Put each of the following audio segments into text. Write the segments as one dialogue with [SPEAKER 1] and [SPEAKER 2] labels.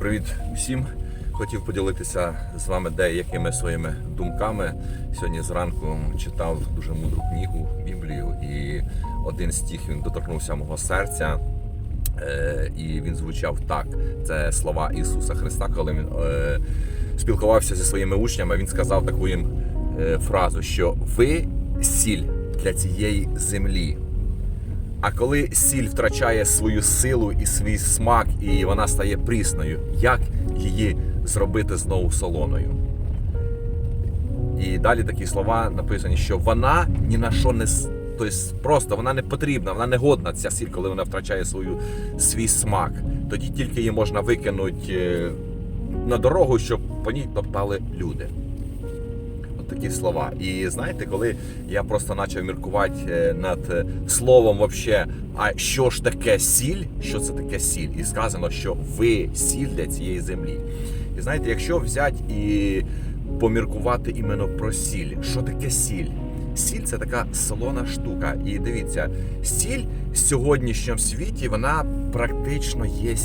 [SPEAKER 1] Привіт всім! Хотів поділитися з вами деякими своїми думками. Сьогодні зранку читав дуже мудру книгу Біблію, і один стих він доторкнувся мого серця. Е, І він звучав так. Це слова Ісуса Христа, коли він е, спілкувався зі своїми учнями. Він сказав таку їм е, фразу, що ви сіль для цієї землі. А коли сіль втрачає свою силу і свій смак, і вона стає прісною, як її зробити знову солоною? І далі такі слова написані, що вона ні на що не тобто просто вона не потрібна, вона не годна ця сіль, коли вона втрачає свою свій смак. Тоді тільки її можна викинути е, на дорогу, щоб по ній топтали люди. Такі слова. І знаєте, коли я просто почав міркувати е, над е, словом, вообще, а що ж таке сіль? Що це таке сіль? І сказано, що ви сіль для цієї землі. І знаєте, якщо взяти і поміркувати іменно про сіль, що таке сіль? Сіль це така солона штука. І дивіться, сіль в сьогоднішньому світі вона практично є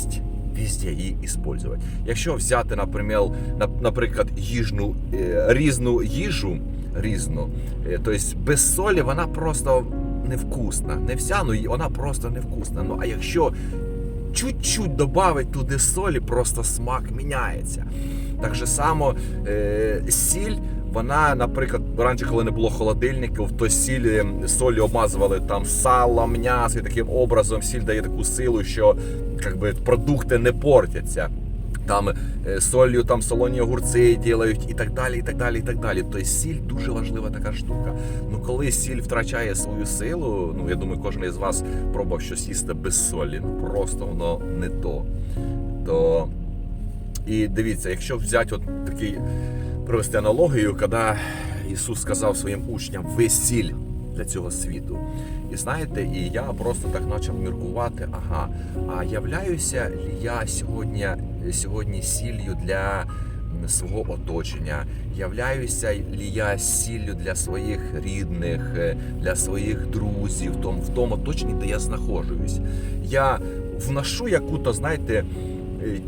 [SPEAKER 1] везде її іспользувати. Якщо взяти, наприклад, нап- наприклад, їжну е, різну їжу, різну, тобто без солі вона просто невкусна. Не вся, ну вона просто невкусна. Ну а якщо чуть-чуть додати туди солі, просто смак міняється. Так же само е, сіль. Вона, наприклад, раніше, коли не було холодильників, то сіль е, солі обмазували там сало, м'ясо, і таким образом сіль дає таку силу, що как би, продукти не портяться. Там е, солью там солоні огурці ділають і так далі, і так далі, і так далі. Тобто сіль дуже важлива така штука. Ну коли сіль втрачає свою силу, ну я думаю, кожен із вас пробував щось їсти без солі. Ну просто воно не то. То і дивіться, якщо взяти от такий провести аналогію, коли Ісус сказав своїм учням, ви сіль для цього світу. І знаєте, і я просто так почав міркувати, ага, а являюся ли я сьогодні, сьогодні сіллю для свого оточення, являюся ли я сіллю для своїх рідних, е, для своїх друзів, в тому, оточенні, де я знаходжусь. Я вношу яку-то, знаєте,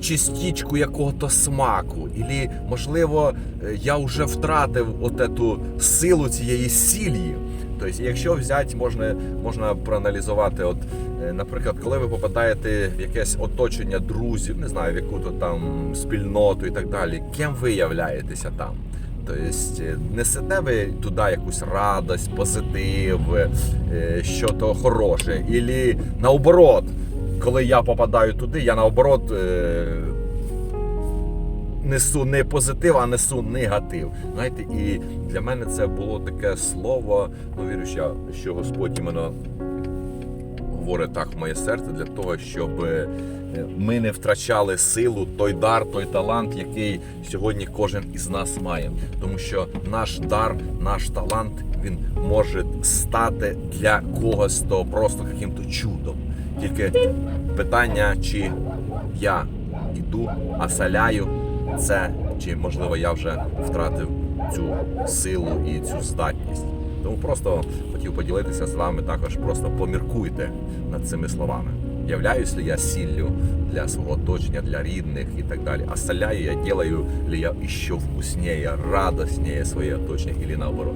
[SPEAKER 1] частичку якого-то смаку, і можливо, е, я вже втратив от ету силу цієї сілі. Тобто, якщо взяти, можна, можна проаналізувати, от, е, наприклад, коли ви попадаєте в якесь оточення друзів, не знаю, в яку-то там спільноту і так далі, ким ви являєтеся там? Тобто е, несете ви туди якусь радость, позитив, е, що то хороше, і наоборот, коли я попадаю туди, я наоборот е, несу не позитив, а несу негатив. Знаєте, і для мене це було таке слово. Ну вірю, що, Господь іменно говорить так в моє серце для того, щоб е, ми не втрачали силу, той дар, той талант, який сьогодні кожен із нас має. Тому що наш дар, наш талант, він може стати для когось то просто яким-то чудом. Тільки питання, чи я іду, асаляю це, чи можливо я вже втратив цю силу і цю здатність. Тому просто хотів поділитися з вами також. Просто поміркуйте над цими словами. Являюсь ли я сіллю для свого оточення, для рідних і так далі. А соляю я делаю ли я еще вкуснее, радостнее своє оточення, или наоборот.